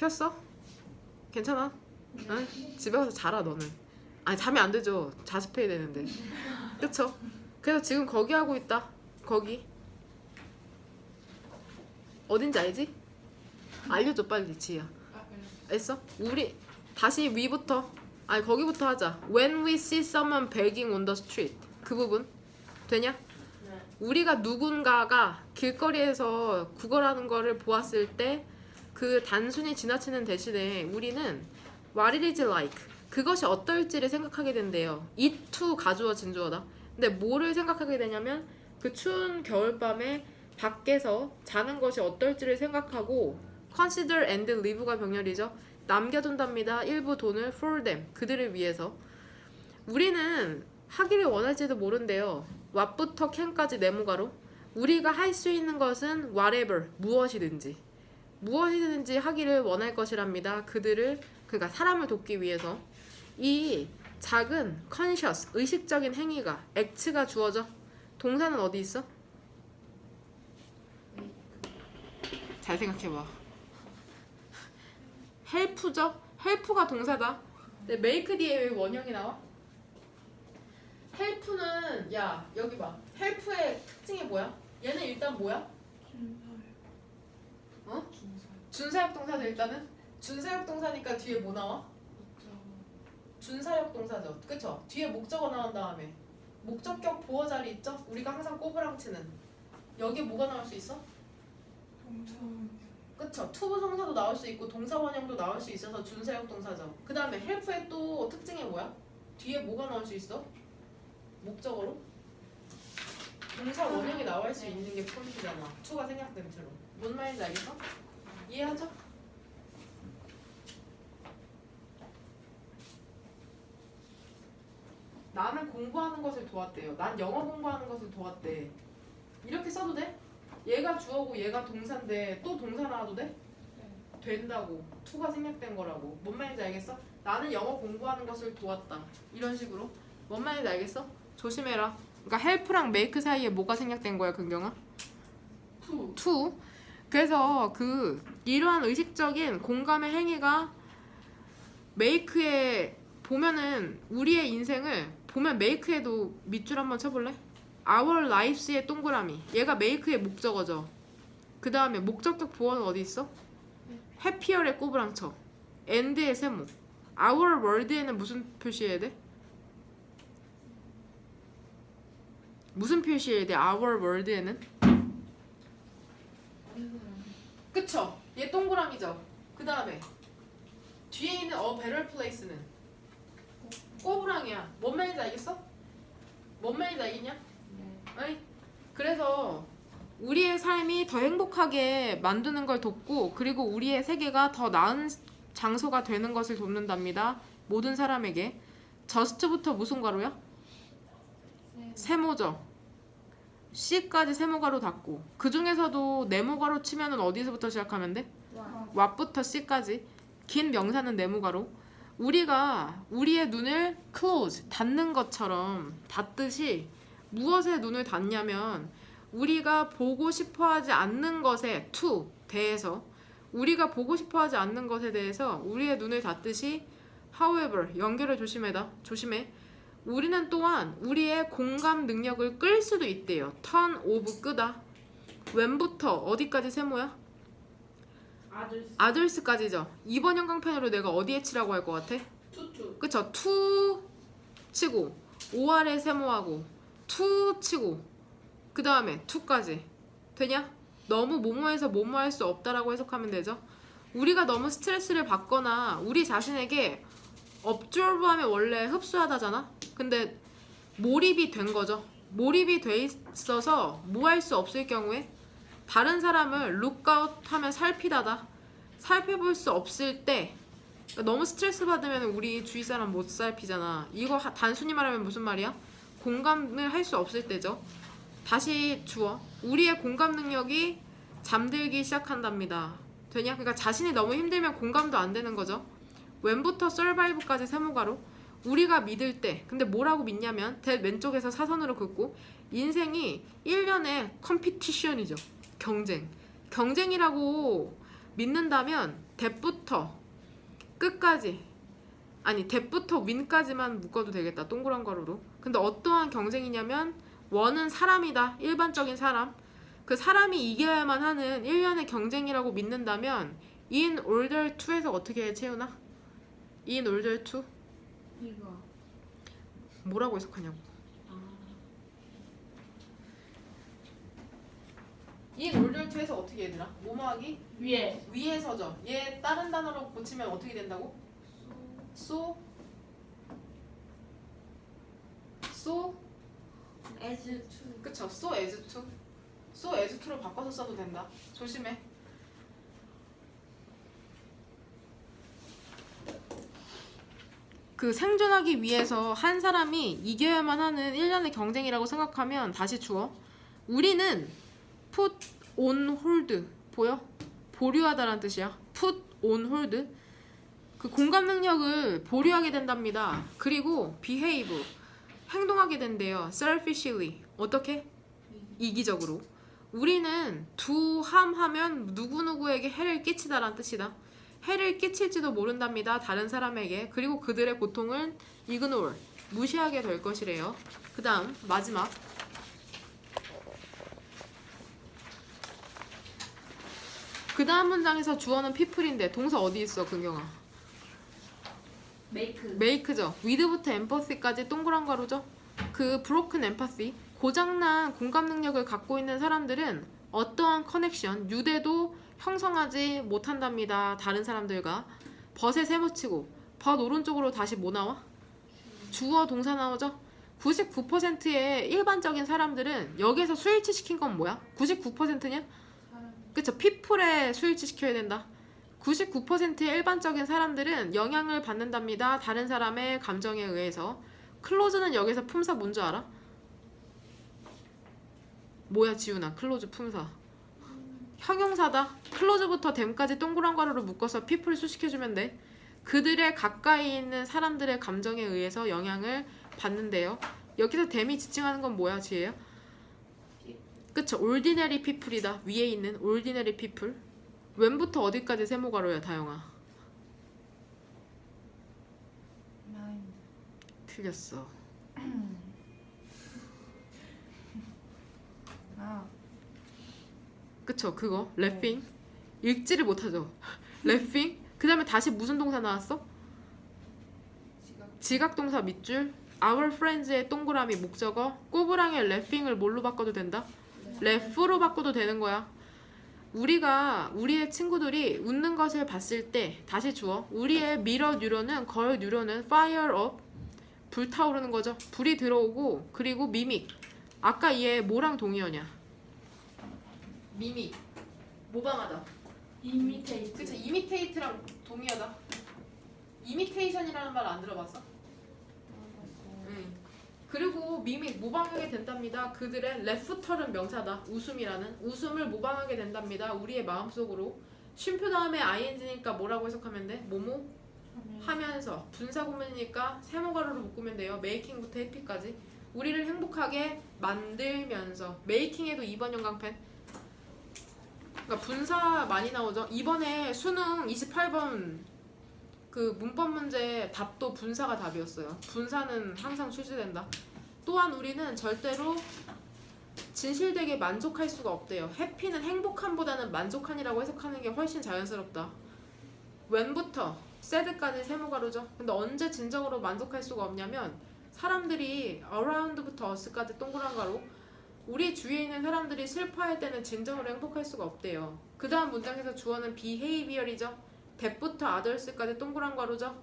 폈어? 괜찮아? 응? 집에 가서 자라 너는 아니 잠이 안 되죠 자습해야 되는데 그쵸? 그래서 지금 거기 하고 있다 거기 어딘지 알지? 알려줘 빨리 지희야. 알겠어? 우리 다시 위부터 아니 거기부터 하자 When we see someone begging on the street 그 부분 되냐? 네. 우리가 누군가가 길거리에서 구걸하는 거를 보았을 때 그 단순히 지나치는 대신에 우리는 what it is like 그것이 어떨지를 생각하게 된대요. it to 가주어 진 주어다. 근데 뭐를 생각하게 되냐면 그 추운 겨울밤에 밖에서 자는 것이 어떨지를 생각하고 consider and leave가 병렬이죠. 남겨둔답니다. 일부 돈을 for them 그들을 위해서 우리는 하기를 원할지도 모른대요. what부터 can까지 네모가로 우리가 할 수 있는 것은 whatever 무엇이든지 무엇이든지 하기를 원할 것이랍니다. 그들을 그러니까 사람을 돕기 위해서 이 작은 conscious 의식적인 행위가 act가 주어져 동사는 어디 있어? 잘 생각해봐. help죠? help가 동사다. 근데 make 뒤에 왜 원형이 나와? help는 야 여기 봐. help의 특징이 뭐야? 얘는 일단 뭐야? 어? 준사. 준사역 동사죠 일단은 준사역 동사니까 뒤에 뭐 나와? 준사역 동사죠 그쵸? 뒤에 목적어 나온 다음에 목적격 보어 자리 있죠? 우리가 항상 꼬부랑치는 여기 뭐가 나올 수 있어? 동사. 그쵸? 투부 동사도 나올 수 있고 동사 원형도 나올 수 있어서 준사역 동사죠 그 다음에 헬프의 또 특징이 뭐야? 뒤에 뭐가 나올 수 있어? 목적어로? 동사 원형이 나올 수 있는 게 포인트잖아 투가 생략된 채로 뭔 말인지 알겠어? 이해하죠? 나는 공부하는 것을 도왔대요. 난 영어 공부하는 것을 도왔대. 이렇게 써도 돼? 얘가 주어고 얘가 동사인데 또 동사 나와도 돼? 된다고. 투가 생략된 거라고. 뭔 말인지 알겠어? 나는 영어 공부하는 것을 도왔다. 이런 식으로. 뭔 말인지 알겠어? 조심해라. 그러니까 help랑 make 사이에 뭐가 생략된 거야, 근경아? 투. to 그래서 그 이러한 의식적인 공감의 행위가 메이크에 보면은 우리의 인생을 보면 메이크에도 밑줄 한번 쳐볼래? Our lives의 동그라미 얘가 메이크의 목적어죠 그 다음에 목적격 보어는 어디 있어? 해피얼의 꼬부랑쳐 end의 세모 Our world에는 무슨 표시해야 돼? 무슨 표시해야 돼? Our world에는? 그쵸? 얘 동그라미죠? 그 다음에 뒤에 있는 어 better place는 꼬부랑이야 뭔 말인지 알겠어? 뭔 말인지 알겠냐? 네. 아니 그래서 우리의 삶이 더 행복하게 만드는 걸 돕고 그리고 우리의 세계가 더 나은 장소가 되는 것을 돕는답니다 모든 사람에게 저스트부터 무슨 가로야? 네. 세모죠 C까지 세모가로 닫고 그 중에서도 네모가로 치면은 어디서부터 시작하면 돼? 와. 왓부터 C까지 긴 명사는 네모가로 우리가 우리의 눈을 close 닫는 것처럼 닫듯이 무엇에 눈을 닫냐면 우리가 보고 싶어 하지 않는 것에 to 대해서 우리가 보고 싶어 하지 않는 것에 대해서 우리의 눈을 닫듯이 however 연결을 조심해다 조심해 우리는 또한 우리의 공감 능력을 끌 수도 있대요 turn off 끄다 when부터 어디까지 세모야? 아들. 아들스까지죠. 이번 형광펜으로 내가 어디에 치라고 할 것 같아? 투투. 그쵸? 투 치고 5알에 세모하고 투 치고 그 다음에 투까지 되냐? 너무 모모해서 모모할 수 없다라고 해석하면 되죠. 우리가 너무 스트레스를 받거나 우리 자신에게 업조브하면 원래 흡수하다잖아. 근데 몰입이 된 거죠. 몰입이 돼 있어서 뭐 할 수 없을 경우에 다른 사람을 룩아웃 하면 살피다다. 살펴볼 수 없을 때 그러니까 너무 스트레스 받으면 우리 주위 사람 못 살피잖아. 이거 하- 단순히 말하면 무슨 말이야? 공감을 할 수 없을 때죠. 다시 주어. 우리의 공감 능력이 잠들기 시작한답니다. 되냐? 그러니까 자신이 너무 힘들면 공감도 안 되는 거죠. 왼부터 survive까지 세모가로 우리가 믿을 때 근데 뭐라고 믿냐면 대 왼쪽에서 사선으로 긋고 인생이 1년의 컴피티션이죠. 경쟁. 경쟁이라고 믿는다면 대부터 끝까지 아니 대부터 윈까지만 묶어도 되겠다 동그란 가루로 근데 어떠한 경쟁이냐면 원은 사람이다 일반적인 사람 그 사람이 이겨야만 하는 일련의 경쟁이라고 믿는다면 in order to에서 어떻게 해 채우나? in order to 이거. 뭐라고 해석하냐고 아. in order to에서 어떻게 얘들아? 뭐뭐하기? 위에. 위에 서죠 얘 다른 단어로 고치면 어떻게 된다고? so as to. 그쵸 so as to so as to로 바꿔서 써도 된다 조심해 그 생존하기 위해서 한 사람이 이겨야만 하는 일련의 경쟁이라고 생각하면 다시 주어. 우리는 put on hold 보여? 보류하다라는 뜻이야. put on hold. 그 공감 능력을 보류하게 된답니다. 그리고 behave 행동하게 된대요. selfishly. 어떻게? 이기적으로. 우리는 두함하면 누구누구에게 해를 끼치다라는 뜻이다 해를 끼칠지도 모른답니다 다른 사람에게 그리고 그들의 고통을 ignore 무시하게 될 것이래요 그 다음 마지막 그 다음 문장에서 주어는 people인데 동사 어디 있어 근경아 make. 메이크죠. 위드부터 엠퍼시까지 동그란 가루죠. 그 브로큰 엠파시 고장난 공감 능력을 갖고 있는 사람들은 어떠한 커넥션 유대도 형성하지 못한답니다. 다른 사람들과 벗에 세모치고 벗 오른쪽으로 다시 뭐 나와? 주어 동사 나오죠. 99%의 일반적인 사람들은 여기에서 수일치 시킨 건 뭐야? 99%냐? 사람. 그쵸 피플에 수일치 시켜야 된다 99%의 일반적인 사람들은 영향을 받는답니다 다른 사람의 감정에 의해서 클로즈는 여기서 품사 뭔지 알아? 뭐야 지훈아 클로즈 품사 형용사다. 클로즈부터 댐까지 동그란 가루로 묶어서 피플을 수식해주면 돼. 그들의 가까이 있는 사람들의 감정에 의해서 영향을 받는데요. 여기서 댐이 지칭하는 건 뭐야 지혜야? 그쵸. 올디너리 피플이다. 위에 있는 올디너리 피플 웬부터 어디까지 세모가로야 다영아. 틀렸어. 아. 그쵸 그거 래핑 읽지를 못하죠 래핑 그 다음에 다시 무슨 동사 나왔어? 지각. 지각 동사 밑줄 our friends의 동그라미 목적어 꼬부랑의 래핑을 뭘로 바꿔도 된다? 래프로 바꿔도 되는 거야. 우리가 우리의 친구들이 웃는 것을 봤을 때 다시 주어 우리의 미러 뉴런은 걸 뉴런은 fire up 불타오르는 거죠. 불이 들어오고 그리고 미믹 아까 얘 뭐랑 동의어냐? 미믹 모방하다. imitate. 그치 이미테이트랑 동의어다. 이미테이션이라는 말 안 들어봤어? 응. 그리고 미믹 모방하게 된답니다. 그들의 레프터는 명사다. 웃음이라는 웃음을 모방하게 된답니다. 우리의 마음속으로 쉼표 다음에 ing니까 뭐라고 해석하면 돼? 뭐뭐 하면서 분사 구문이니까 세모가루로 묶으면 돼요. 메이킹부터 해피까지 우리를 행복하게 만들면서 메이킹에도 2번 연강펜 그러니까 분사 많이 나오죠. 이번에 수능 28번 그 문법 문제 답도 분사가 답이었어요. 분사는 항상 출제된다. 또한 우리는 절대로 진실되게 만족할 수가 없대요. 해피는 행복함보다는 만족한이라고 해석하는 게 훨씬 자연스럽다. when부터 sad까지 세모가루죠. 근데 언제 진정으로 만족할 수가 없냐면 사람들이 around부터 us까지 동그란 가루 우리 주위에 있는 사람들이 슬퍼할 때는 진정으로 행복할 수가 없대요. 그 다음 문장에서 주어는 behavior이죠. that부터 others까지 동그란 가루죠.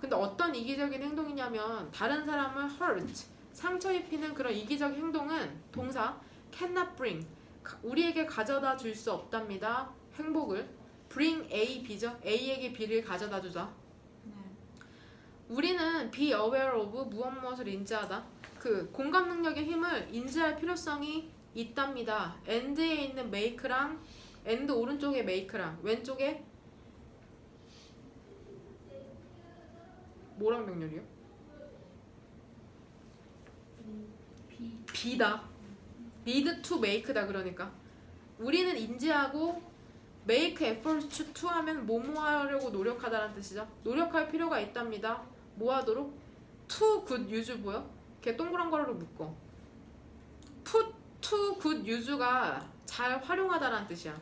근데 어떤 이기적인 행동이냐면 다른 사람을 hurt, 상처 입히는 그런 이기적 행동은 동사 cannot bring, 가- 우리에게 가져다 줄 수 없답니다. 행복을 bring A, B죠. A에게 B를 가져다 주자. 네. 우리는 be aware of 무엇 무엇을 인지하다. 그 공감 능력의 힘을 인지할 필요성이 있답니다. end에 있는 make랑 end 오른쪽에 make랑 왼쪽에 뭐랑? B. B다. need to make다 그러니까 우리는 인지하고 make effort to 하면 뭐뭐 하려고 노력하다라는 뜻이죠. 노력할 필요가 있답니다. 뭐 하도록? good use 걔 동그란 거로 묶어. put to good use가 잘 활용하다라는 뜻이야.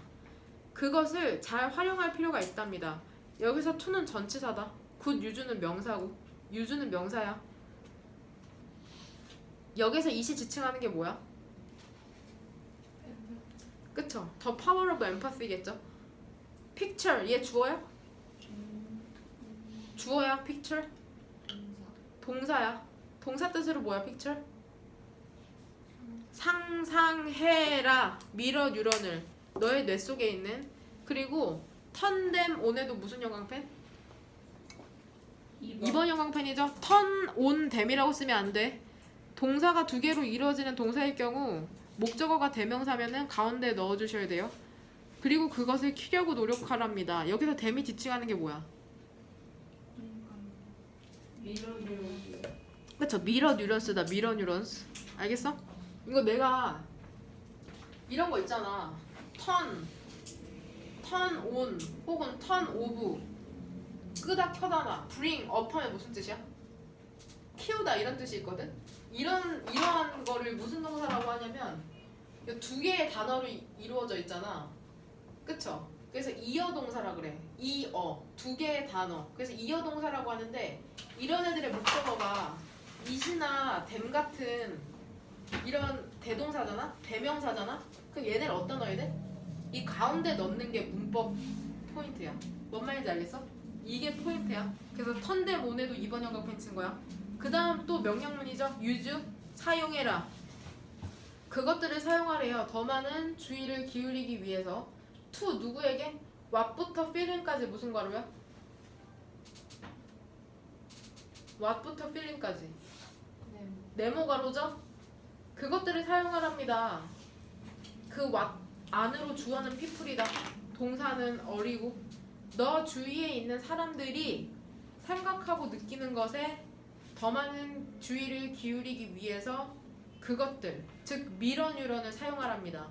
그것을 잘 활용할 필요가 있답니다. 여기서 to는 전치사다. good use는 명사고 use는 명사야. 여기서 이시 지칭하는 게 뭐야? 그쵸? 더 파워 오브 엠파시겠죠? picture 얘 주어야? 주어야 picture? 동사야. 동사 뜻으로 뭐야 picture? 상상해라 미러 뉴런을 너의 뇌 속에 있는 그리고 턴댐 온에도 무슨 영광펜? 2번 영광펜이죠. 턴온 댐이라고 쓰면 안 돼. 동사가 두 개로 이루어지는 동사일 경우 목적어가 대명사면은 가운데 넣어주셔야 돼요. 그리고 그것을 키려고 노력하랍니다. 여기서 댐이 지칭하는 게 뭐야? 그쵸? 미러 뉴런스다 미러 뉴런스. 알겠어? 이거 내가 이런 거 있잖아. 턴, 턴 온 혹은 턴 오브. 끄다 켜다나 bring up 하면 무슨 뜻이야? 키우다 이런 뜻이 있거든? 이런 이러한 거를 무슨 동사라고 하냐면 이 두 개의 단어로 이- 이루어져 있잖아. 그쵸? 그래서 이어 동사라 그래. 이어. 두 개의 단어. 그래서 이어 동사라고 하는데 이런 애들의 목적어가 이시나 댐 같은 이런 대동사잖아? 대명사잖아? 그럼 얘네를 어디다 넣어야 돼? 이 가운데 넣는 게 문법 포인트야. 뭔 말인지 알겠어? 이게 포인트야. 그래서 턴데 모네도 이번 영광 친 거야. 그 다음 또 명령문이죠. use 사용해라. 그것들을 사용하래요. 더 많은 주의를 기울이기 위해서. to 누구에게? what부터 feeling까지 무슨 과로야? what부터 feeling까지. 네모 가로죠? 그것들을 사용하랍니다. 그 what 안으로 주어는 people이다. 동사는 어리고 너 주위에 있는 사람들이 생각하고 느끼는 것에 더 많은 주의를 기울이기 위해서 그것들 즉 미러 뉴런을 사용하랍니다.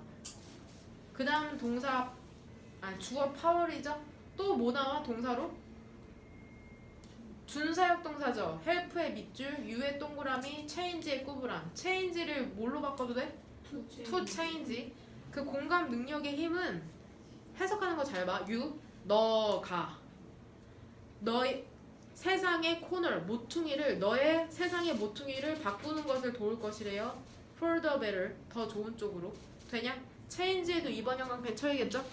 그 다음 동사 아 주어 파월이죠? 또 뭐 나와 동사로? 준사역 동사죠. help의 밑줄, you의 동그라미, change의 꾸부람. change를 뭘로 바꿔도 돼? to change. 그 공감 능력의 힘은 해석하는 거 잘 봐. you 너가 너의 세상의 코너 모퉁이를 너의 세상의 모퉁이를 바꾸는 것을 도울 것이래요. for the better 더 좋은 쪽으로 되냐? change에도 이번 영광 벤처이겠죠?